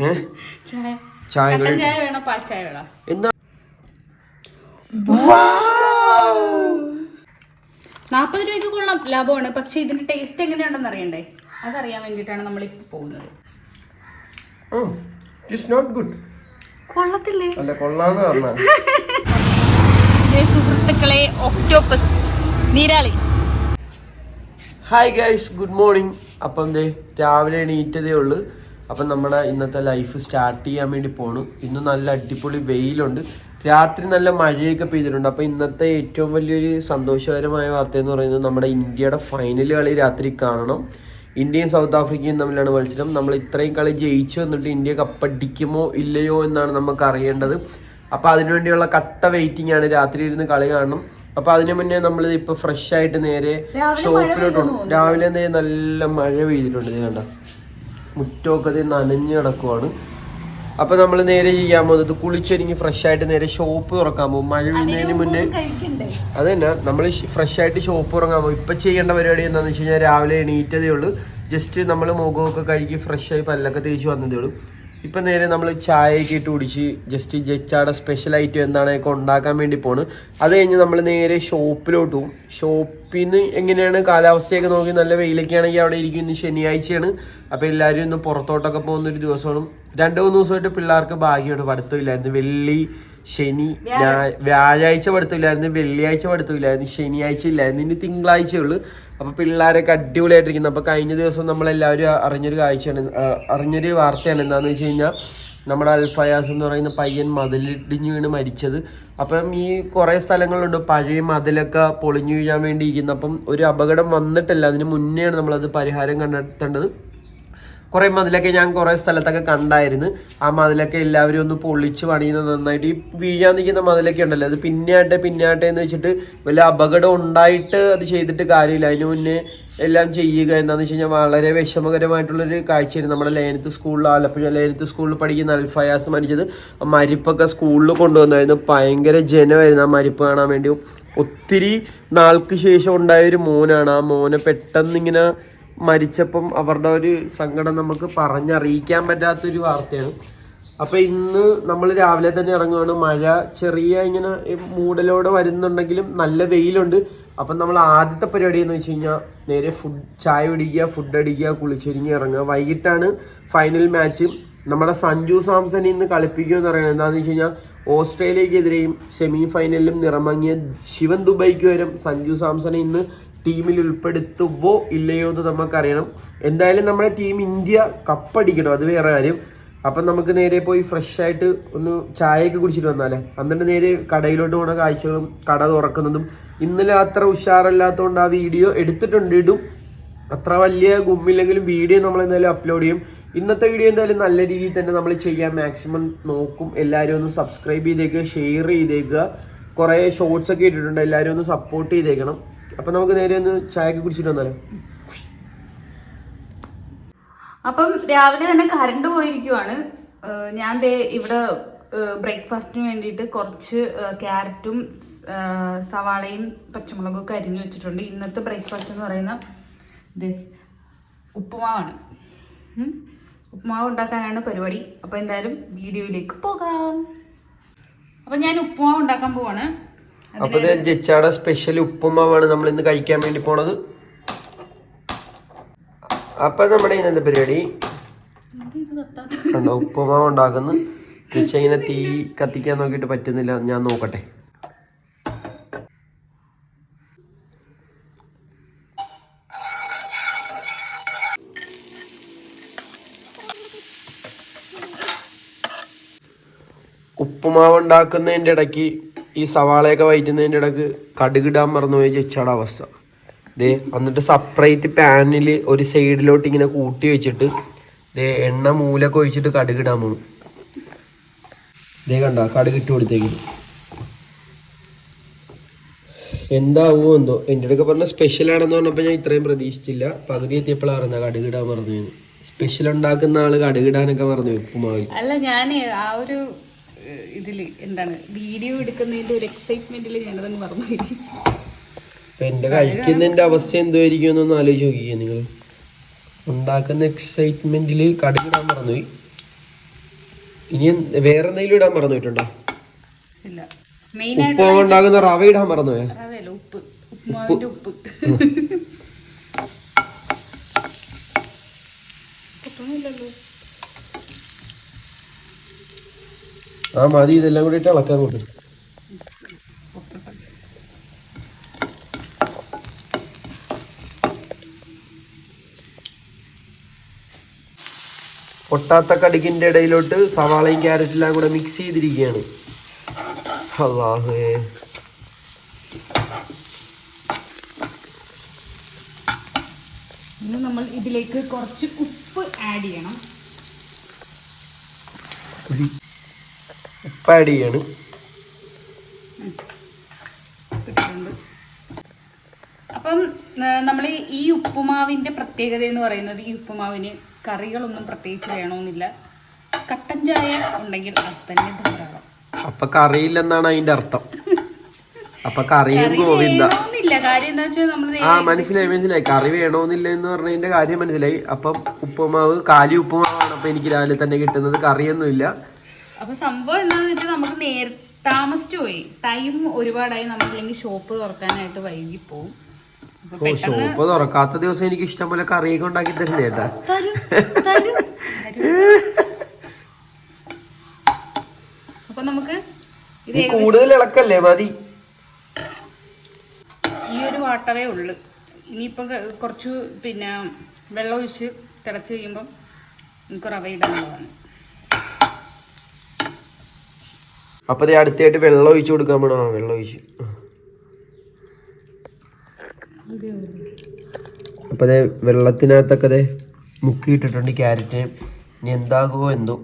ചായ. നാൽപ്പത് രൂപയ്ക്ക് കൊള്ളാം. ലാഭമാണ്. പക്ഷെ ഇതിന്റെ ടേസ്റ്റ് എങ്ങനെയുണ്ടെന്ന് അറിയണ്ടേ? അതറിയാൻ വേണ്ടിയിട്ടാണ് നമ്മൾ ഇപ്പൊ പോകുന്നത് കൊള്ളത്തില്ലേ? സുഹൃത്തുക്കളെ ഒക്ടോപ്പസ്. നീരാളി. ഹായ് ഗൈസ് ഗുഡ് മോർണിംഗ് അപ്പം ദേ രാവിലെ എണീറ്റതേ ഉള്ളു. അപ്പം നമ്മുടെ ഇന്നത്തെ ലൈഫ് സ്റ്റാർട്ട് ചെയ്യാൻ വേണ്ടി പോണു. ഇന്ന് നല്ല അടിപൊളി വെയിലുണ്ട്. രാത്രി നല്ല മഴയൊക്കെ പെയ്തിട്ടുണ്ട്. അപ്പോൾ ഇന്നത്തെ ഏറ്റവും വലിയൊരു സന്തോഷകരമായ വാർത്ത എന്ന് പറയുന്നത് നമ്മുടെ ഇന്ത്യയുടെ ഫൈനൽ കളി രാത്രി കാണണം. ഇന്ത്യയും സൗത്ത് ആഫ്രിക്കയും തമ്മിലാണ് മത്സരം. നമ്മൾ ഇത്രയും കളി ജയിച്ചു എന്നിട്ട് ഇന്ത്യ കപ്പടിക്കുമോ ഇല്ലയോ എന്നാണ് നമുക്ക് അറിയേണ്ടത്. അപ്പോൾ അതിനുവേണ്ടിയുള്ള കട്ട വെയിറ്റിംഗ് ആണ് രാത്രി ഇരുന്ന് കളി കാണണം. അപ്പൊ അതിനു മുന്നേ നമ്മൾ ഇപ്പൊ ഫ്രഷ് ആയിട്ട് നേരെ ഷോപ്പിലോട്ട് രാവിലെ നേരെ നല്ല മഴ പെയ്തിട്ടുണ്ട്. ഇത് കണ്ട? മുറ്റമൊക്കെ നനഞ്ഞ് കിടക്കുവാണ്. അപ്പോൾ നമ്മൾ നേരെ ചെയ്യാൻ പോകുന്നത് കുളിച്ചൊരുങ്ങി ഫ്രഷ് ആയിട്ട് നേരെ ഷോപ്പ് തുറക്കാൻ പോകും. മഴ വീഴുന്നതിന് മുന്നേ അത് തന്നെ. നമ്മൾ ഫ്രഷ് ആയിട്ട് ഷോപ്പ് തുടങ്ങാൻ പോകും. ഇപ്പം ചെയ്യേണ്ട പരിപാടി എന്താണെന്ന് വെച്ച് കഴിഞ്ഞാൽ രാവിലെ എണീറ്റതേ ഉള്ളൂ. ജസ്റ്റ് നമ്മൾ മുഖമൊക്കെ കഴുകി ഫ്രഷ് ആയി പല്ലൊക്കെ തേച്ച് വന്നതേ ഉള്ളൂ. ഇപ്പം നേരെ നമ്മൾ ചായയൊക്കെ ഇട്ട് കുടിച്ച് ജസ്റ്റ് ജച്ചാടെ സ്പെഷ്യൽ ഐറ്റം എന്താണൊക്കെ ഉണ്ടാക്കാൻ വേണ്ടി പോണ്. അത് കഴിഞ്ഞ് നമ്മൾ നേരെ ഷോപ്പിലോട്ട് പോകും ഷോപ്പിൽ നിന്ന് എങ്ങനെയാണ് കാലാവസ്ഥയൊക്കെ നോക്കി നല്ല വെയിലൊക്കെ ആണെങ്കിൽ അവിടെ ഇരിക്കും. ഇന്ന് ശനിയാഴ്ചയാണ്. അപ്പോൾ എല്ലാവരും ഇന്ന് പുറത്തോട്ടൊക്കെ പോകുന്ന ഒരു ദിവസമാണ്. രണ്ട് മൂന്ന് ദിവസമായിട്ട് പിള്ളേർക്ക് ഭാഗ്യമുണ്ട് പഠിത്തമില്ലായിരുന്നു. വെള്ളി ശനി വ്യാഴാഴ്ച പഠിത്തമില്ലായിരുന്നു. വെള്ളിയാഴ്ച പഠിത്തമില്ലായിരുന്നു. ശനിയാഴ്ച ഇല്ലായിരുന്നു. ഇനി തിങ്കളാഴ്ച ഉള്ളു അപ്പൊ പിള്ളേരൊക്കെ അടിപൊളിയായിട്ടിരിക്കുന്നു. അപ്പൊ കഴിഞ്ഞ ദിവസം നമ്മളെല്ലാവരും അറിഞ്ഞൊരു കാഴ്ചയാണ്. അറിഞ്ഞൊരു വാർത്തയാണ് എന്താന്ന് വെച്ച് കഴിഞ്ഞാൽ നമ്മുടെ അൽഫയാസ് എന്ന് പറയുന്ന പയ്യൻ മതിലിടിഞ്ഞു വീണ് മരിച്ചത്. അപ്പം ഈ കുറേ സ്ഥലങ്ങളുണ്ട്. പഴയ മതിലൊക്കെ പൊളിഞ്ഞു വീഴാൻ വേണ്ടി ഇരിക്കുന്നു അപ്പം ഒരു അപകടം വന്നിട്ടില്ല. അതിന് മുന്നെയാണ് നമ്മളത് പരിഹാരം കണ്ടെത്തേണ്ടത്. കുറേ മതിലൊക്കെ ഞാൻ കുറേ സ്ഥലത്തൊക്കെ കണ്ടായിരുന്നു. ആ മതിലൊക്കെ എല്ലാവരും ഒന്ന് പൊളിച്ച് പണിയുന്നത് നന്നായിട്ട് ഈ വീഴാൻ നിൽക്കുന്ന മതിലൊക്കെ ഉണ്ടല്ലോ. അത് പിന്നെയാട്ടെ പിന്നെയാട്ടെ എന്ന് വെച്ചിട്ട് വലിയ അപകടം ഉണ്ടായിട്ട് അത് ചെയ്തിട്ട് കാര്യമില്ല. അതിന് മുന്നേ എല്ലാം ചെയ്യുക എന്താണെന്ന് വെച്ച് കഴിഞ്ഞാൽ വളരെ വിഷമകരമായിട്ടുള്ളൊരു കാഴ്ചയായിരുന്നു നമ്മുടെ ലേനത്ത് സ്കൂളിൽ ആലപ്പുഴ ലേനത്ത് സ്കൂളിൽ പഠിക്കുന്ന അൽഫയാസ് മരിച്ചത്. മരിപ്പൊക്കെ സ്കൂളിൽ കൊണ്ടുവന്നായിരുന്നു. ഭയങ്കര ജനമായിരുന്നു ആ മരിപ്പ് കാണാൻ വേണ്ടി. ഒത്തിരി നാൾക്ക് ശേഷം ഉണ്ടായ ഒരു മോനാണ്. ആ മോനെ പെട്ടെന്ന് ഇങ്ങനെ മരിച്ചപ്പം അവരുടെ ഒരു സങ്കടം നമുക്ക് പറഞ്ഞറിയിക്കാൻ പറ്റാത്തൊരു വാർത്തയാണ്. അപ്പോൾ ഇന്ന് നമ്മൾ രാവിലെ തന്നെ ഇറങ്ങുകയാണ് മഴ ചെറിയ ഇങ്ങനെ മൂടലോടെ വരുന്നുണ്ടെങ്കിലും നല്ല വെയിലുണ്ട്. അപ്പം നമ്മൾ ആദ്യത്തെ പരിപാടി എന്ന് വെച്ച് കഴിഞ്ഞാൽ നേരെ ഫുഡ് ചായ പിടിക്കുക ഫുഡ് അടിക്കുക കുളിച്ചൊരുങ്ങി ഇറങ്ങുക. വൈകിട്ടാണ് ഫൈനൽ മാച്ച് നമ്മുടെ സഞ്ജു സാംസൺ ഇന്ന് കളിപ്പിക്കുക എന്ന് പറയുന്നത് എന്താണെന്ന് വെച്ച് കഴിഞ്ഞാൽ ഓസ്ട്രേലിയക്കെതിരെയും സെമി ഫൈനലിലും നിറമങ്ങിയ ശിവൻ ദുബൈക്ക് വരും സഞ്ജു സാംസണെ ഇന്ന് ടീമിൽ ഉൾപ്പെടുത്തുവോ ഇല്ലയോ എന്ന് നമുക്കറിയണം. എന്തായാലും നമ്മുടെ ടീം ഇന്ത്യ കപ്പടിക്കണം. അത് വേറെ കാര്യം. അപ്പം നമുക്ക് നേരെ പോയി ഫ്രഷ് ആയിട്ട് ഒന്ന് ചായയൊക്കെ കുടിച്ചിട്ട് വന്നാലേ. എന്നിട്ട് നേരെ കടയിലോട്ട് പോണ കാഴ്ചകളും കട തുറക്കുന്നതും. ഇന്നലെ അത്ര ഉഷാറല്ലാത്തതുകൊണ്ട് ആ വീഡിയോ എടുത്തിട്ടുണ്ട് ഇടും. അത്ര വലിയ ഗുമ്മില്ലെങ്കിലും വീഡിയോ നമ്മൾ എന്തായാലും അപ്ലോഡ് ചെയ്യും. ഇന്നത്തെ വീഡിയോ എന്തായാലും നല്ല രീതിയിൽ തന്നെ നമ്മൾ ചെയ്യാൻ മാക്സിമം നോക്കും. എല്ലാവരും ഒന്ന് സബ്സ്ക്രൈബ് ചെയ്തേക്കുക ഷെയർ ചെയ്തേക്കുക കുറേ ഷോർട്സ് ഒക്കെ ഇട്ടിട്ടുണ്ട്. എല്ലാവരും ഒന്ന് സപ്പോർട്ട് ചെയ്തേക്കണം. അപ്പം നമുക്ക് നേരെ ഒന്ന് ചായ കുടിച്ചിട്ട് വന്നാലോ? അപ്പം രാവിലെ തന്നെ കറണ്ട് പോയിരിക്കുവാണ്. ഞാൻ ദേ ഇവിടെ ബ്രേക്ക്ഫാസ്റ്റിന് വേണ്ടിയിട്ട് കുറച്ച് ക്യാരറ്റും സവാളയും പച്ചമുളകും ഒക്കെ അരിഞ്ഞു വെച്ചിട്ടുണ്ട്. ഇന്നത്തെ ബ്രേക്ക്ഫാസ്റ്റ് എന്ന് പറയുന്ന ഇത് ഉപ്പുമാവാണ്. ഉപ്പുമാവ് ഉണ്ടാക്കാനാണ് പരിപാടി. അപ്പോൾ എന്തായാലും വീഡിയോയിലേക്ക് പോകാം. അപ്പം ഞാൻ ഉപ്പുമാവ് ഉണ്ടാക്കാൻ പോവാണ്. അപ്പൊ ഇത് ജച്ചാടെ സ്പെഷ്യൽ ഉപ്പുമാവാണ് നമ്മൾ ഇന്ന് കഴിക്കാൻ വേണ്ടി പോണത്. അപ്പൊ നമ്മുടെ ഇന്നത്തെ പരിപാടി? കണ്ടോ ഉപ്പുമാവ് ഉണ്ടാക്കുന്നു. ജച്ച ഇങ്ങനെ തീ കത്തിക്കാൻ നോക്കിയിട്ട് പറ്റുന്നില്ല. ഞാൻ നോക്കട്ടെ. ഉപ്പുമാവ് ഉണ്ടാക്കുന്നതിന്റെ ഇടയ്ക്ക് ഈ സവാളയൊക്കെ വയറ്റുന്നതിന്റെ ഇടയ്ക്ക് കടുകിടാൻ മറന്നുപോയ ചെച്ചാട അവസ്ഥ. ദേ എന്നിട്ട് സെപ്പറേറ്റ് പാനിൽ ഒരു സൈഡിലോട്ട് ഇങ്ങനെ കൂട്ടി വെച്ചിട്ട് ദേ എണ്ണ മൂലൊക്കെ ഒഴിച്ചിട്ട് കടുകിടാൻ പോകും ദേ കണ്ട കടുകിട്ട് കൊടുത്തേക്കും എന്താവുമോ എന്തോ. എന്റെ അടുക്ക പറഞ്ഞ സ്പെഷ്യൽ ആണെന്ന് പറഞ്ഞപ്പോൾ ഞാൻ ഇത്രയും പ്രതീക്ഷിച്ചില്ല. പകുതി എത്തിയപ്പോഴാണ് പറഞ്ഞ കടുകിടാൻ പറഞ്ഞു സ്പെഷ്യൽ ഉണ്ടാക്കുന്ന ആൾ കടുകിടാനൊക്കെ പറഞ്ഞു ഉപ്പുമാവിൽ അല്ല ഞാൻ ആ ഒരു ഇതിൽ എന്താണ് വീഡിയോ എടുക്കുന്നതിന്റെ ഒരു എക്സൈറ്റ്മെന്റിൽ ഞാനതങ്ങ് മറന്നുപോയി. അപ്പൊ എന്റെ കഴിക്കുന്നതിന്റെ അവസ്ഥ എന്തായിരിക്കും എന്നൊന്ന് ആലോചിച്ച് നോക്കിക്കേ നിങ്ങൾ ഉണ്ടാക്കുന്ന എക്സൈറ്റ്മെന്റിൽ കടുകിടാൻ പറഞ്ഞു ഇനി വേറെ എന്തെങ്കിലും ഇടാൻ പറഞ്ഞു ഇല്ല. മെയിൻ ഉപ്പ് ഉണ്ടാക്കുന്ന റവ ഇടാൻ പറഞ്ഞു ഉപ്പ്. ഉപ്പ്. ആ മതി ഇതെല്ലാം കൂടിയിട്ട് ഇളക്കാൻ കൊണ്ട് പൊട്ടാത്ത കടുകിന്റെ ഇടയിലോട്ട് സവാളയും ക്യാരറ്റെല്ലാം കൂടെ മിക്സ് ചെയ്തിരിക്കുകയാണ്. അള്ളാഹേ. ഇനി നമ്മൾ ഇതിലേക്ക് കുറച്ച് ഉപ്പ് ആഡ് ചെയ്യണം. ഉപ്പ് ആഡ് ചെയ്യാണ് അപ്പം നമ്മൾ ഈ ഉപ്പുമാവിന്റെ പ്രത്യേകത എന്ന് പറയുന്നത് ഈ ഉപ്പുമാവിന് കറികളൊന്നും പ്രത്യേകിച്ച് വേണമെന്നില്ല. കട്ടൻ ചായ ഉണ്ടെങ്കിൽ അത് തന്നെ ധാരാളം. അപ്പൊ കറിയില്ലെന്നാണ് അതിന്റെ അർത്ഥം. അപ്പൊ കറിയും ഗോവിന്ദ. ആ മനസ്സിലായി മനസ്സിലായി. കറി വേണമെന്നില്ല എന്ന് പറഞ്ഞതിന്റെ കാര്യം മനസ്സിലായി. അപ്പം ഉപ്പുമാവ് കാലി ഉപ്പുമാവാണ് അപ്പൊ എനിക്ക് രാവിലെ തന്നെ കിട്ടുന്നത്. കറിയൊന്നുമില്ല. അപ്പൊ സംഭവം എന്താന്ന് വെച്ചാൽ നമുക്ക് നേര താമസിച്ചു പോയി. ടൈം ഒരുപാടായി നമുക്കില്ലെങ്കിൽ ഷോപ്പ് തുറക്കാനായിട്ട് വൈകി പോവും. ഓ ഷോപ്പ് തുറക്കാത്ത ദിവസം എനിക്ക് ഇഷ്ടം പോലെ കറിയൊക്കെ ഉണ്ടാക്കി തരുന്നേ ചേട്ടാ. അപ്പൊ നമുക്ക് ഇത് കൂടുതൽ ഇളക്കല്ലേ മതി? ഈ ഒരു വാട്ടവേ ഉള്ളു. ഇനിയിപ്പോൾ കുറച്ച് പിന്നെ വെള്ളം ഒഴിച്ച് തിളച്ച് കഴിയുമ്പം നമുക്ക് റവ ഇടാനുള്ളതാണ്. അപ്പൊ ദേ അടുത്തായിട്ട് വെള്ളം ഒഴിച്ചു കൊടുക്കാൻ വേണം ആ വെള്ളം ഒഴിച്ച്. അപ്പൊ അതെ വെള്ളത്തിനകത്തൊക്കെ അതെ മുക്കിയിട്ടിട്ടുണ്ട് ക്യാരറ്റ്. ഇനി എന്താകുമോ എന്തോ.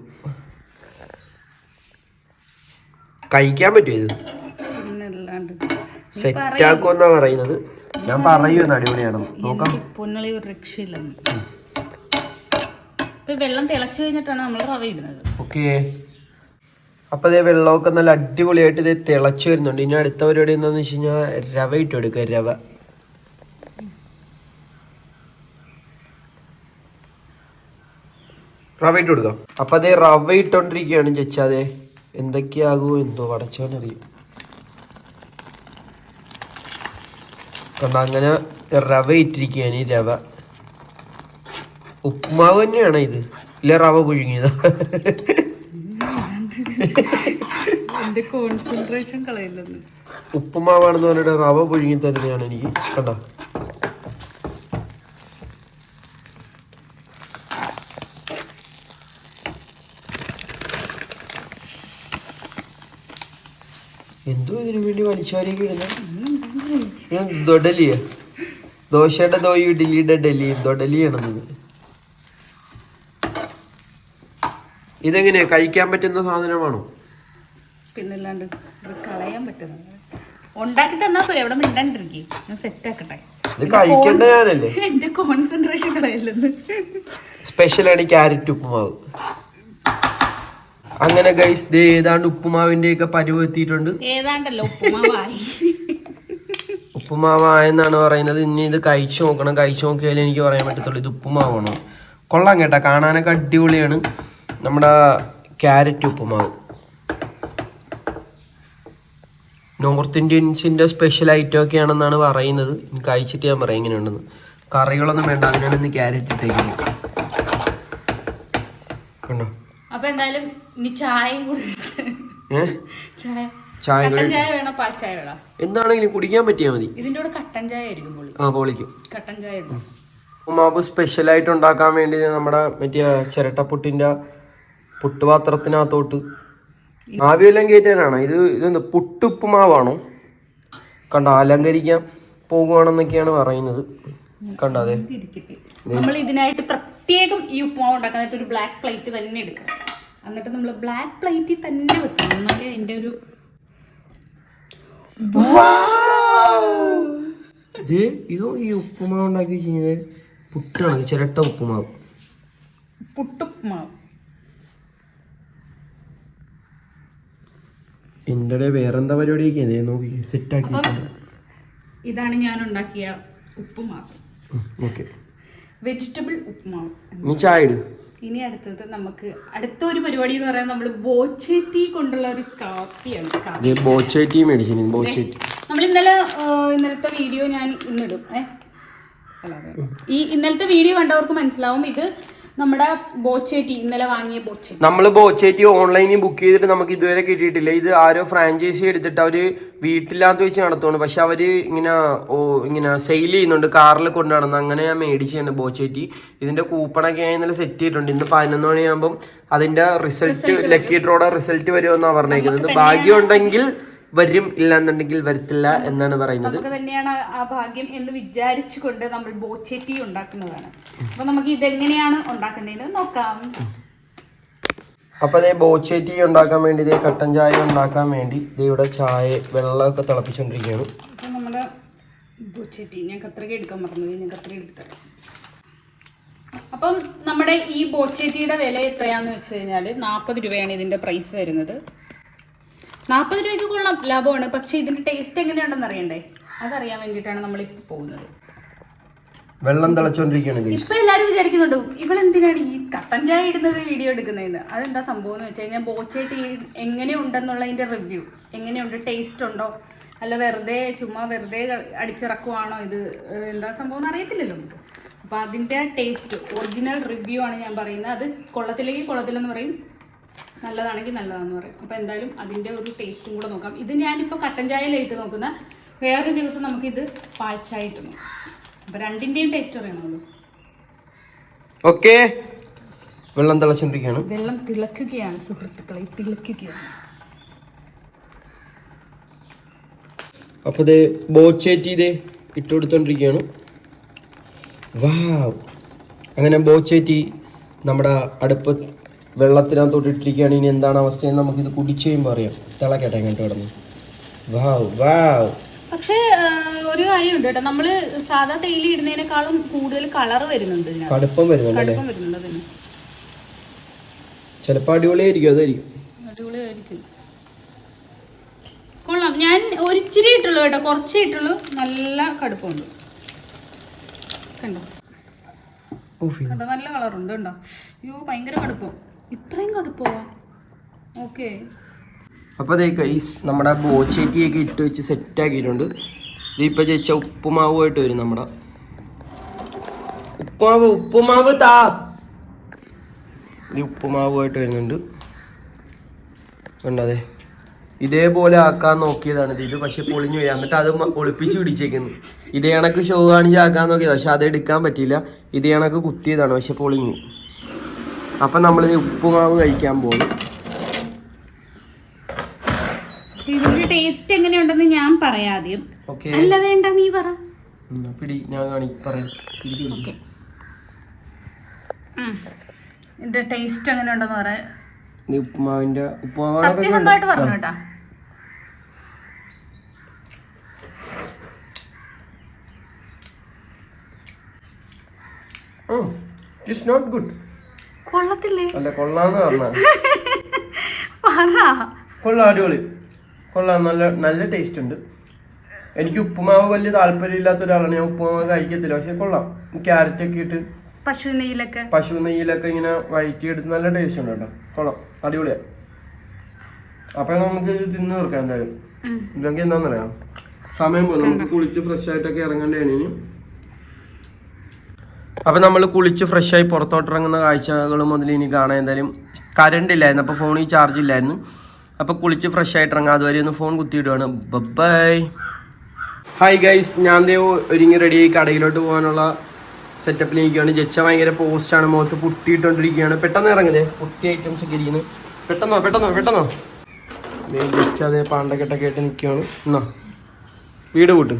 കഴിക്കാൻ പറ്റുമോ ഇത്? പിന്നെ സെറ്റ് ആക്കുമെന്നാ പറയുന്നത്. ഞാൻ പറയുമെന്ന് അടിപൊളിയാണെന്ന്. നോക്കാം. പൊന്നളി വെള്ളം തിളച്ചു കഴിഞ്ഞിട്ടാണ് നമ്മൾ റവ ഇടുന്നത്. ഓക്കെ അപ്പൊ ഇതേ വെള്ളമൊക്കെ നല്ല അടിപൊളിയായിട്ട് ഇത് തിളച്ച് വരുന്നുണ്ട്. ഇനി അടുത്ത പരിപാടി എന്താന്ന് വെച്ച് കഴിഞ്ഞാൽ രവ ഇട്ട് കൊടുക്കുക രവ. റവ ഇട്ട് കൊടുക്കാം. അപ്പൊ അതേ റവ ഇട്ടോണ്ടിരിക്കുകയാണ് ചേച്ചാതെ എന്തൊക്കെയാകുമോ എന്തോ വടച്ചവനറിയും കണ്ട അങ്ങനെ റവ ഇട്ടിരിക്കുകയാണ് ഈ രവ. ഉപ്മാവ് തന്നെയാണ് ഇത്? ഇല്ല റവ പുഴുങ്ങിയതാ. എന്റെ കോൺസെൻട്രേഷൻ കളയില്ലെന്ന്. ഉപ്പുമാവാണെന്ന് പറഞ്ഞിട്ട് റവ പുഴുങ്ങി തരുന്നതാണ് എനിക്ക്. കണ്ടോ? എന്തോ ഇതിനു വേണ്ടി വലിച്ചാരിയൊക്കെ ഇടുന്നത് ദൊഡലിയ. ദോശയുടെ ദോയി ഇഡലിയുടെ ഡലിയും ദൊഡലിയാണെന്നത്. ഇതെങ്ങനെയാ? കഴിക്കാൻ പറ്റുന്ന സാധനമാണോ? പിന്നല്ലാണ്ട് ഇത് കളയാൻ പറ്റുന്നത്. ഉണ്ടാക്കി തന്നാ പോലെ എവിടെ മിണ്ടാണ്ടിരിക്കേ ഞാൻ സെറ്റ് ആക്കട്ടെ. ഇത് കഴിക്കേണ്ട ഞാനല്ലേ? എന്റെ കോൺസെൻട്രേഷൻ കളയില്ലെന്ന്. സ്പെഷ്യലാണ് ക്യാരറ്റ് ഉപ്പുമാവ്. അങ്ങനെ ഗൈസ് ദേ ഏതാണ്ട് ഉപ്പുമാവിന്റെ ഒക്കെ പരുവ് എത്തിയിട്ടുണ്ട്. ഏതാണ്ടല്ലോ ഉപ്പുമാവായി. ഉപ്പുമാവായെന്നാണ് പറയുന്നത്. ഇനി ഇത് കഴിച്ചു നോക്കണം. കഴിച്ചു നോക്കിയാലേ എനിക്ക് പറയാൻ പറ്റത്തുള്ളൂ ഇത് ഉപ്പുമാവാണോ. കൊള്ളാം കേട്ടാ. കാണാനൊക്കെ അടിപൊളിയാണ്. നമ്മുടെ ക്യാരറ്റ് ഉപ്പുമാവ്. നോർത്ത് ഇന്ത്യൻസിന്റെ സ്പെഷ്യൽ ഐറ്റം ഒക്കെ ആണെന്നാണ് പറയുന്നത്. എനിക്ക് അയച്ചിട്ട് ഞാൻ പറയാം എങ്ങനെയുണ്ടെന്ന് കറികളൊന്നും വേണ്ട അതിനാണ് ഇന്ന് ക്യാരറ്റ് ഇട്ടേക്കുന്നത്. കണ്ടോ? അപ്പൊ എന്തായാലും ഇനി ചായയും കൂടി ചായ. ചായ എന്താണെങ്കിലും കുടിക്കാൻ പറ്റിയാൽ മതി. ഇതിന്റെ കൂടെ കട്ടൻ ചായ ആയിരിക്കും പൊളി ആ പൊളിക്കും കട്ടൻ ചായ സ്പെഷ്യലായിട്ട് ഉണ്ടാക്കാൻ വേണ്ടി നമ്മുടെ മറ്റേ ചിരട്ടപ്പുട്ടിന്റെ പുട്ടുപാത്രത്തിനകത്തോട്ട്. ആവിയെല്ലാം കയറ്റാനാണ് ഇത് ഇതെന്ത് പുട്ടുപ്പുമാവാണോ? കണ്ട അലങ്കരിക്കാൻ പോകുവാണെന്നൊക്കെയാണ് പറയുന്നത്. കണ്ടോ അതെ? ഇരിക്കട്ടെ. നമ്മൾ ഇതിനായിട്ട് പ്രത്യേകം ഈ ഉപ്പുമാവ് ഉണ്ടാക്കാനായിട്ട് ഒരു ബ്ലാക്ക് പ്ലേറ്റ് തന്നെ എടുക്കുക എന്നിട്ട് നമ്മൾ ബ്ലാക്ക് പ്ലേറ്റിൽ തന്നെ വെക്കണം. എന്നാലേ അതിന്റെ ഒരു ഇത് ഇതോ ഈ ഉപ്പുമാവ് ഉണ്ടാക്കി വെച്ചാൽ പുട്ടാണ്. ചിരട്ട ഉപ്പുമാവ്. പുട്ടുപ്പുമാവ്. എന്റെ വേറെന്താ പരിപാടിയൊക്കെ നോക്കി സെറ്റാക്കിയിട്ടുണ്ട് ഇതാണ് ഞാൻ ഉണ്ടാക്കിയ ഉപ്പുമാവ് ഓക്കെ വെജിറ്റബിൾ ഉപ്പുമാവ്. നീ ചായ ഇട്. ഇനി അടുത്തത് നമുക്ക് അടുത്ത ഒരു പരിപാടി എന്ന് പറയുന്നത് നമ്മൾ ബോച്ചേറ്റി കൊണ്ടുള്ള ഒരു കാപ്പിയാണ് കാപ്പി. ഇത് ബോച്ചേറ്റി മേടിച്ചു ബോച്ചേറ്റി. നമ്മൾ ഇന്നലെ ഇന്നലത്തെ വീഡിയോ ഞാൻ ഇന്നിടും. ഏ? ഈ ഇന്നലത്തെ വീഡിയോ കണ്ടവർക്ക് മനസ്സിലാവും. ഇത് നമ്മുടെ ബോച്ചേറ്റി ഇന്നലെ വാങ്ങിയ ബോച്ചേറ്റി നമ്മൾ ബോച്ചേറ്റി ഓൺലൈനിൽ ബുക്ക് ചെയ്തിട്ട് നമുക്ക് ഇതുവരെ കിട്ടിയിട്ടില്ല. ഇത് ആരോ ഫ്രാഞ്ചൈസി എടുത്തിട്ട് അവർ വീട്ടിലാന്ന് വെച്ച് നടത്തുകയാണ് പക്ഷെ അവർ ഇങ്ങനെ ഓ ഇങ്ങനെ സെയിൽ ചെയ്യുന്നുണ്ട്. കാറിൽ കൊണ്ടു നടന്നു അങ്ങനെ ഞാൻ മേടിച്ചാണ് ബോച്ചേറ്റി ഇതിന്റെ കൂപ്പണൊക്കെ ഞാൻ ഇന്നലെ സെറ്റ് ചെയ്തിട്ടുണ്ട്. ഇന്ന് പതിനൊന്ന് മണിയാകുമ്പോൾ അതിന്റെ റിസൾട്ട് ലക്കി ഡ്രോയുടെ റിസൾട്ട് വരുമെന്നാണ് പറഞ്ഞേക്കുന്നത്. ഭാഗ്യം ഉണ്ടെങ്കിൽ വരും ഇല്ലാന്നുണ്ടെങ്കിൽ വരത്തില്ല എന്നാണ് പറയുന്നത്. നമുക്ക് തന്നെയാണ് ആ- ഭാഗ്യം എന്ന് വിചാരിച്ചുകൊണ്ട് നമ്മൾ ബോച്ചേറ്റി ഉണ്ടാക്കുന്നതാണ്. അപ്പൊ നമുക്ക് ഇതെങ്ങനെയാണ് ഉണ്ടാക്കുന്നതെന്ന് നോക്കാം. അപ്പൊ അതേ ബോച്ചേറ്റി ഉണ്ടാക്കാൻ വേണ്ടി ഇതേ കട്ടൻ ചായ ഉണ്ടാക്കാൻ വേണ്ടി ദേ ഇവിടെ ചായ വെള്ളമൊക്കെ തിളപ്പിച്ചോണ്ടിരിക്കുകയാണ്. അപ്പോൾ നമ്മുടെ ബോച്ചേറ്റി ഞാൻ കത്രിക എടുക്കാൻ മറന്നു ഞാൻ കത്രിക എടുത്തരാം അപ്പം നമ്മുടെ ഈ ബോച്ചേറ്റിയുടെ വില എത്രയാന്ന് വെച്ച് കഴിഞ്ഞാൽ നാൽപ്പത് രൂപയാണ് ഇതിന്റെ പ്രൈസ് വരുന്നത്. നാൽപ്പത് രൂപയ്ക്ക് കൊള്ളാം. ലാഭമാണ്. പക്ഷെ ഇതിന്റെ ടേസ്റ്റ് എങ്ങനെയാണെന്ന് അറിയണ്ടേ? അതറിയാൻ നമ്മൾ ഇപ്പൊ പോകുന്നത്. വെള്ളം തിളച്ചോണ്ടിരിക്കുകയാണ് ഇപ്പൊ എല്ലാരും വിചാരിക്കുന്നുണ്ട് ഇവളെന്തിനാണ് ഈ കട്ടൻ ചായ ഇടുന്നത് വീഡിയോ എടുക്കുന്നതെന്ന്? അതെന്താ സംഭവം എന്ന് വെച്ച് കഴിഞ്ഞാൽ ബോച്ചേട്ടി എങ്ങനെയുണ്ടെന്നുള്ളതിന്റെ റിവ്യൂ എങ്ങനെയുണ്ട്? ടേസ്റ്റ് ഉണ്ടോ? അല്ല വെറുതെ ചുമ്മാ വെറുതെ അടിച്ചിറക്കുവാണോ ഇത്? എന്താ സംഭവം എന്ന് അറിയത്തില്ലല്ലോ നമുക്ക്. അപ്പൊ അതിന്റെ ടേസ്റ്റ് ഒറിജിനൽ റിവ്യൂ ആണ് ഞാൻ പറയുന്നത്. അത് കൊള്ളത്തിലേക്ക് കൊള്ളത്തില്ലെന്ന് പറയും. നല്ലതാണെങ്കിൽ നല്ലതാണെന്ന് പറയും. അപ്പൊ എന്തായാലും അതിന്റെ ഒരു ടേസ്റ്റും കൂടെ നോക്കാം. ഇത് ഞാനിപ്പോൾ കട്ടൻ ചായയിലിട്ട് നോക്കുന്ന. വേറൊരു ദിവസം നമുക്കിത് പാൽ ചായ ഇട്ട് നോക്കാം. അപ്പൊ രണ്ടിന്റെയും ടേസ്റ്റ് അറിയണമല്ലോ. ഓക്കെ വെള്ളം തിളച്ചോണ്ടിരിക്കുകയാണ്. വെള്ളം തിളക്കുകയാണ് സുഹൃത്തുക്കളെ തിളക്കുകയാണ്. അപ്പൊ ഇത് ബോച്ചേറ്റി ഇതേ ഇട്ട് കൊടുത്തോണ്ടിരിക്കുകയാണ് വാവ് അങ്ങനെ ബോച്ചേറ്റി നമ്മുടെ അടുപ്പ് വെള്ളത്തിനകത്തോട്ട് ഇട്ടിരിക്കുകയാണ്. ഇനി എന്താണ് അവസ്ഥയെന്ന് നമുക്കിത് കുടിച്ച് കഴിയുമ്പോൾ അറിയാം. തിളക്കട്ടെ ഇങ്ങോട്ട് കിടന്ന്. വാവ് വാവ് പക്ഷേ ഒരു കാര്യമുണ്ട് കേട്ടോ. നമ്മൾ സാധാ തേയില ഇടുന്നതിനേക്കാളും കൂടുതൽ കളർ വരുന്നുണ്ട്. കടുപ്പം വരുന്നുണ്ട് അല്ലേ ചിലപ്പോൾ അടിപൊളിയായിരിക്കും അതായിരിക്കും. അടിപൊളിയായിരിക്കും. കൊള്ളാം. ഞാൻ ഒരിച്ചിരി ഇട്ടുള്ളൂ കേട്ടോ. കുറച്ചേ ഇട്ടുള്ളൂ. നല്ല കടുപ്പമുണ്ട്. കണ്ടോ. കണ്ടോ? നല്ല കളറുണ്ട് കണ്ടോ? അയ്യോ ഭയങ്കര കടുപ്പം. ഇത്രയും കടുപ്പോ ഓക്കെ. അപ്പോൾ അതേ കൈസ് നമ്മുടെ ബോച്ചേറ്റിയൊക്കെ ഇട്ട് വെച്ച് സെറ്റ് ആക്കിയിട്ടുണ്ട് ഇതിപ്പോൾ ചേച്ച ഉപ്പുമാവുമായിട്ട് വരും നമ്മുടെ. ഉപ്പുമാവ് ഉപ്പുമാവ് താ. ഇത് ഉപ്പുമാവുമായിട്ട് വരുന്നുണ്ട്. ഉണ്ടതെ ഇതേപോലെ ആക്കാൻ നോക്കിയതാണ് ഇത്. പക്ഷെ പൊളിഞ്ഞു പോയി. എന്നിട്ട് അത് ഒളിപ്പിച്ച് പിടിച്ചേക്കുന്നു. ഇതേ കണക്ക് ഷോ കാണിച്ച് ആക്കാൻ നോക്കിയത്. പക്ഷെ അത് എടുക്കാൻ പറ്റിയില്ല. ഇതേ കണക്ക് കുത്തിയതാണ്. പക്ഷെ പൊളിഞ്ഞു. അപ്പം നമ്മൾ ഉപ്പുമാവ് കഴിക്കാൻ പോകും ഇതിന്റെ ടേസ്റ്റ് എങ്ങനെയുണ്ടെന്ന് ഞാൻ പറയാം ആദ്യം. ഓക്കെ അല്ല വേണ്ട നീ പറ. പിടി ഞാൻ കാണി പറയാം. ഓക്കെ ഇതിന്റെ ടേസ്റ്റ് എങ്ങനെയുണ്ടെന്ന് പറയാ നീ ഉപ്പുമാവിന്റെ ഉപ്പുമാവ് സത്യസന്ധമായിട്ട് പറഞ്ഞു കേട്ടാ ഇറ്റ്സ് നോട്ട് ഗുഡ് കൊള്ളത്തില്ലേ? അല്ല കൊള്ളാന്ന് പറഞ്ഞ. പറ കൊള്ളാം അടിപൊളി. കൊള്ളാം നല്ല നല്ല ടേസ്റ്റ് ഉണ്ട്. എനിക്ക് ഉപ്പുമാവ് വലിയ താല്പര്യമില്ലാത്ത ഒരാളാണ്. ഞാൻ ഉപ്പുമാവ് കഴിക്കത്തില്ല പക്ഷെ കൊള്ളാം. ക്യാരറ്റ് ഒക്കെ ഇട്ട് പശു നെയ്യിലൊക്കെ. പശു നെയ്യിലൊക്കെ ഇങ്ങനെ വഴറ്റി എടുത്ത് നല്ല ടേസ്റ്റ് ഉണ്ട് കേട്ടോ. കൊള്ളാം അടിപൊളിയാ. അപ്പൊ നമുക്ക് ഇത് തിന്നു തീർക്കാം എന്തായാലും. ഇതൊക്കെ എന്താന്നറിയാം സമയം പോലെ നമുക്ക് കുളിച്ച് ഫ്രഷ് ആയിട്ടൊക്കെ ഇറങ്ങേണ്ടതാണ് ഇനി അപ്പൊ നമ്മൾ കുളിച്ച് ഫ്രഷ് ആയി പുറത്തോട്ട് ഇറങ്ങുന്ന കാഴ്ചകൾ മുതൽ ഇനി കാണാൻ എന്തായാലും കറണ്ട് ഇല്ലായിരുന്നു. അപ്പൊ ഫോണിൽ ചാർജ് ഇല്ലായിരുന്നു. അപ്പൊ കുളിച്ച് ഫ്രഷ് ആയിട്ട് ഇറങ്ങാം. അതുവരെ ഒന്ന് ഫോൺ കുത്തിയിടുവാണ്. ബൈ ഹായ് ഗൈസ് ഞാൻ ദേ ഒരുങ്ങി റെഡി ആയി കടയിലോട്ട് പോകാനുള്ള സെറ്റപ്പിലിരിക്കുകയാണ് ജച്ച ഭയങ്കര പോസ്റ്റാണ് മുഖത്ത് പുട്ടിയിട്ടോണ്ടിരിക്കുകയാണ്. പെട്ടെന്ന് ഇറങ്ങുന്നത് പുട്ടി ഐറ്റംസ് ഒക്കെ ഇരിക്കുന്നു. പെട്ടെന്നോ പെട്ടെന്നോ പെട്ടെന്നോ? ജച്ച അതേ പാണ്ടക്കെട്ടൊക്കെ ആയിട്ട് നിൽക്കുകയാണ് എന്നാ വീട് കൂട്ട്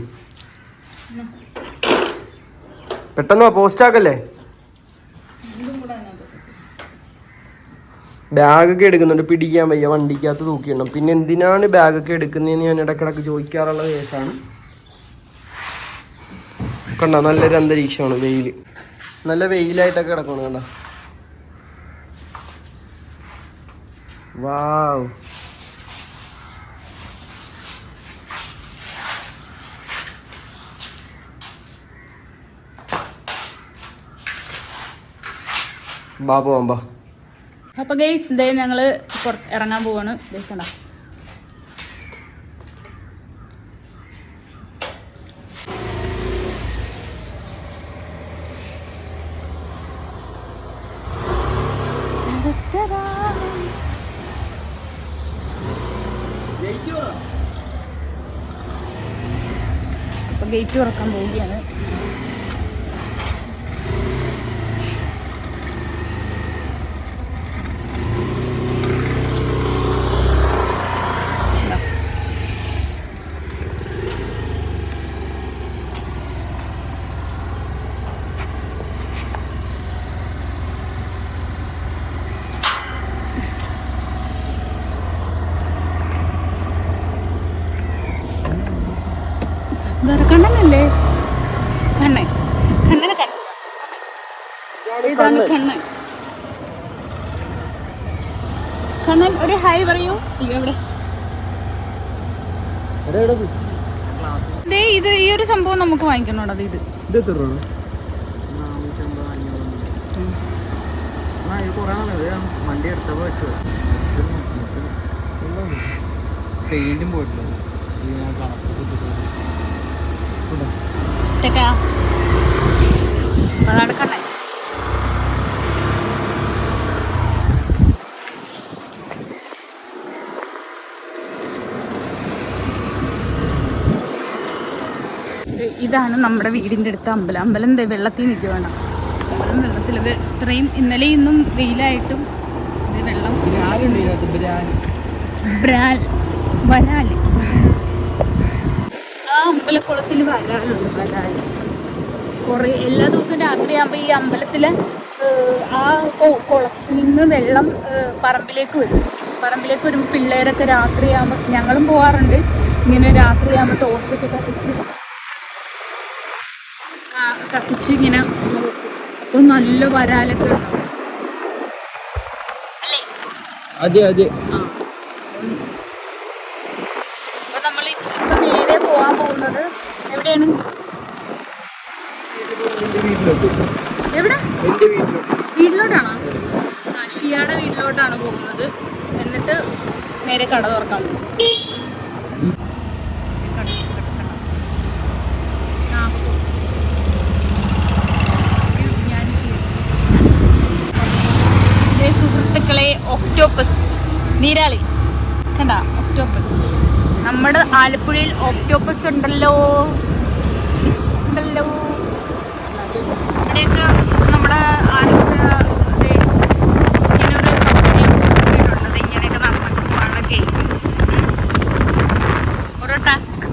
പെട്ടെന്നോ പോസ്റ്റ് ആക്കല്ലേ? ബാഗൊക്കെ എടുക്കുന്നുണ്ട് പിടിക്കാൻ വയ്യ വണ്ടിക്കകത്ത് തൂക്കിയിടണം. പിന്നെ എന്തിനാണ് ബാഗൊക്കെ എടുക്കുന്നതെന്ന് ഞാൻ ഇടക്കിടക്ക് ചോദിക്കാറുള്ള കേസാണ്. കണ്ട നല്ലൊരു അന്തരീക്ഷമാണ് വെയിൽ നല്ല വെയിലായിട്ടൊക്കെ കിടക്കണം കണ്ട. വാവ് ബാബു അമ്പാ അപ്പൊ ഗൈസ് എന്തായാലും ഞങ്ങൾ ഇറങ്ങാൻ പോവാണ്. കണ്ടോ? അപ്പൊ ഗേറ്റ് തുറക്കാൻ പോവുകയാണ്. കണ്ണനെ കാണിച്ചു ഇതാണ് കണ്ണൻ കണ്ണൻ ഒരു ഹായ് പറയൂ. ഇവിടെ ഇത്. ഈ ഒരു സംഭവം നമുക്ക് വാങ്ങിക്കണോടാ ഇത്. ഇത് വണ്ടി എടുത്തപ്പോ വെച്ചത് പെയിന്റും പോയിട്ടില്ല ഇഷ്ടക്കാ? ഇതാണ് നമ്മുടെ വീടിന്റെ അടുത്ത അമ്പലം. അമ്പലം വെള്ളത്തിൽ നിൽക്കുകയാണ്. അമ്പലം വെള്ളത്തിൽ ഇത്രയും ഇന്നലെ ഇന്നും വെയിലായിട്ടും ഇത് വെള്ളം ബ്രാൽ ആ അമ്പലക്കുളത്തിൽ വരാലുണ്ട് വരാൽ കുറേ എല്ലാ ദിവസവും രാത്രിയാകുമ്പോൾ ഈ അമ്പലത്തിൽ ആ കുളത്തിൽ നിന്ന് വെള്ളം പറമ്പിലേക്ക് വരും. പറമ്പിലേക്ക് വരുമ്പോൾ പിള്ളേരൊക്കെ രാത്രിയാകുമ്പോൾ ഞങ്ങളും പോകാറുണ്ട് ഇങ്ങനെ രാത്രിയാകുമ്പോൾ ടോർച്ചൊക്കെ കത്തിച്ച് കത്തിച്ച് ഇങ്ങനെ നോക്കും അപ്പോൾ നല്ല വരാലൊക്കെ ഉണ്ടാവും. അല്ലേ? അതെ അതെ. ആ. അപ്പൊ നമ്മൾ ഇപ്പൊ നേരെ പോവാൻ പോകുന്നത് എവിടെയാണ്? വീട്ടിലോട്ട് എവിടെ? എന്റെ വീട്ടിലോട്ട് വീട്ടിലോട്ടാണോ? ആ ഷിയാടെ വീട്ടിലോട്ടാണ് പോകുന്നത്. എന്നിട്ട് നേരെ കട തുറക്കാൻ പോകും. സുഹൃത്തുക്കളെ ഒക്ടോപ്പസ്. നീരാളി. കണ്ട? ഒക്ടോപ്പസ്. നമ്മുടെ ആലപ്പുഴയിൽ ഒക്ടോപ്പസ് ഉണ്ടല്ലോ. ഉണ്ടല്ലോ. ഇവിടെയൊക്കെ നമ്മുടെ ആലപ്പുഴ ദേ ഇങ്ങനൊരു സൗകര്യം കൂടിയിട്ടുണ്ട്. ഇങ്ങനെയൊക്കെ നടന്നിട്ട് പോകാനുള്ള ഗെയിം ഓരോ ടാസ്ക്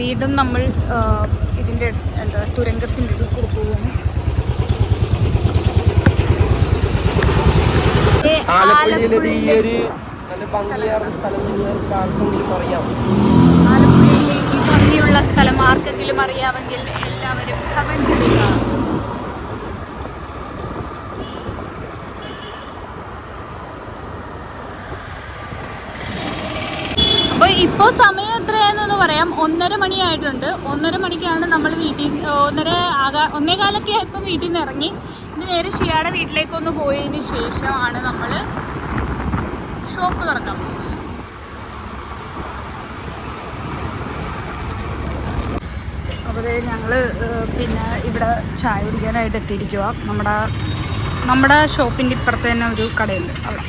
വീണ്ടും നമ്മൾ ഇതിന്റെ എന്താ തുരങ്കത്തിന്റെ കൂടെ പോകുന്നു. ആലപ്പുഴയിലെ ഈ ഒരു നല്ല ഭംഗിയാർന്ന സ്ഥലം നിങ്ങൾക്ക് ആർക്കെങ്കിലും അറിയാം ആലപ്പുഴയിലെ ഈ ഭംഗിയുള്ള സ്ഥലം ആർക്കെങ്കിലും അറിയാമെങ്കിൽ എല്ലാവരും അപ്പോൾ ഇപ്പോൾ സമയം എത്രയാണെന്ന് പറയാം. ഒന്നര മണിയായിട്ടുണ്ട്. ഒന്നര മണിക്കാണ് നമ്മൾ വീട്ടിൽ ഒന്നര ആകാ ഒന്നേ കാലൊക്കെ ഇപ്പം വീട്ടിൽ നിന്ന് ഇറങ്ങി. ഇനി നേരെ ഷിയാടെ വീട്ടിലേക്കൊന്ന് പോയതിന് ശേഷമാണ് നമ്മൾ ഷോപ്പ് തുറക്കാൻ പോകുന്നത്. അപ്പോൾ ഞങ്ങൾ പിന്നെ ഇവിടെ ചായ കുടിക്കാനായിട്ട് എത്തിയിരിക്കുക നമ്മുടെ നമ്മുടെ ഷോപ്പിന്റെ ഇപ്പുറത്ത് തന്നെ ഒരു കടയുണ്ട്. അവിടെ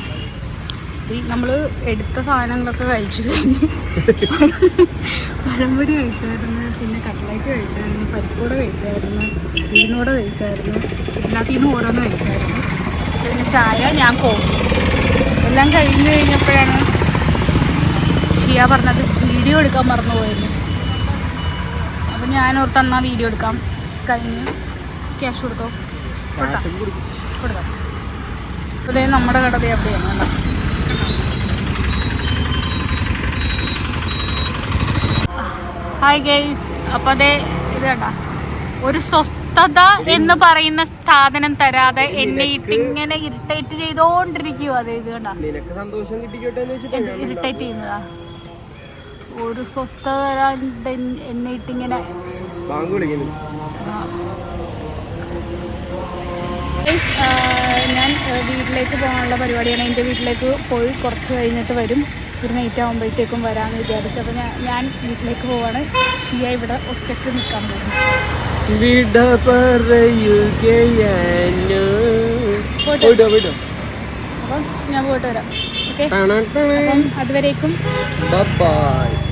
നമ്മൾ എടുത്ത സാധനങ്ങളൊക്കെ കഴിച്ചു കഴിഞ്ഞു പഴംപൊരി കഴിച്ചായിരുന്നു പിന്നെ കട്ട്ലേറ്റ് കഴിച്ചായിരുന്നു പരിപ്പൂട കഴിച്ചായിരുന്നു ഇരുന്നൂടെ കഴിച്ചായിരുന്നു ഇതിനകത്ത് ഇന്ന് ഓരോന്ന് കഴിച്ചായിരുന്നു. പിന്നെ ചായ ഞാൻ കോഫി എല്ലാം കഴിഞ്ഞ് കഴിഞ്ഞപ്പോഴാണ് ഷിയ പറഞ്ഞത് വീഡിയോ എടുക്കാൻ മറന്നുപോയിരുന്നു അപ്പം ഞാൻ ഓർത്ത് അന്നാ വീഡിയോ എടുക്കാം. കഴിഞ്ഞ് ക്യാഷ് കൊടുത്തോ? കൊടുക്കാം. അതേ നമ്മുടെ കട ദേ അവിടെയാണ് കണ്ടോ? ഹായ് ഗൈസ് അപ്പം അതെ ഇത് കേട്ടാ ഒരു സ്വസ്ഥത എന്ന് പറയുന്ന സാധനം തരാതെ എന്നെ ഇട്ടിങ്ങനെ ഇറിറ്റേറ്റ് ചെയ്തോണ്ടിരിക്കുവോ അതെ ഇത് കേട്ടാ ഇറിറ്റേറ്റ് ചെയ്യുന്നതാ? ഒരു സ്വസ്ഥത തരാണ്ട് എൻ- എന്നെ ഇട്ടിങ്ങനെ ഞാൻ വീട്ടിലേക്ക് പോകാനുള്ള പരിപാടിയാണ്. എന്റെ വീട്ടിലേക്ക് പോയി കുറച്ച് കഴിഞ്ഞിട്ട് വരും. ഒരു നൈറ്റ് ആകുമ്പോഴത്തേക്കും വരാമെന്ന് വിചാരിച്ചു. അപ്പോൾ ഞാൻ ഞാൻ വീട്ടിലേക്ക് പോവാണ്. ഷിയ ഇവിടെ ഒറ്റയ്ക്ക് നിൽക്കാൻ പോകുന്നു. അപ്പം ഞാൻ പോയിട്ട് വരാം. ഓക്കെ അപ്പം അതുവരേക്കും. ബൈ